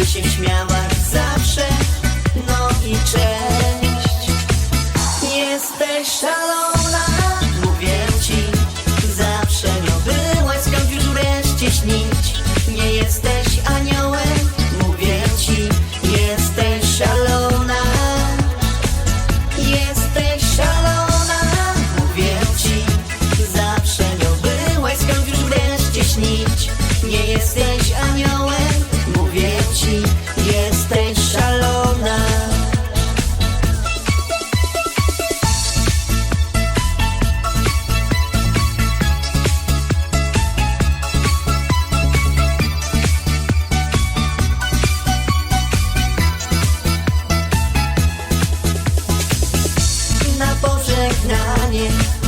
by się śmiałaś zawsze, no i cześć. Jesteś szalona. na pożegnanie.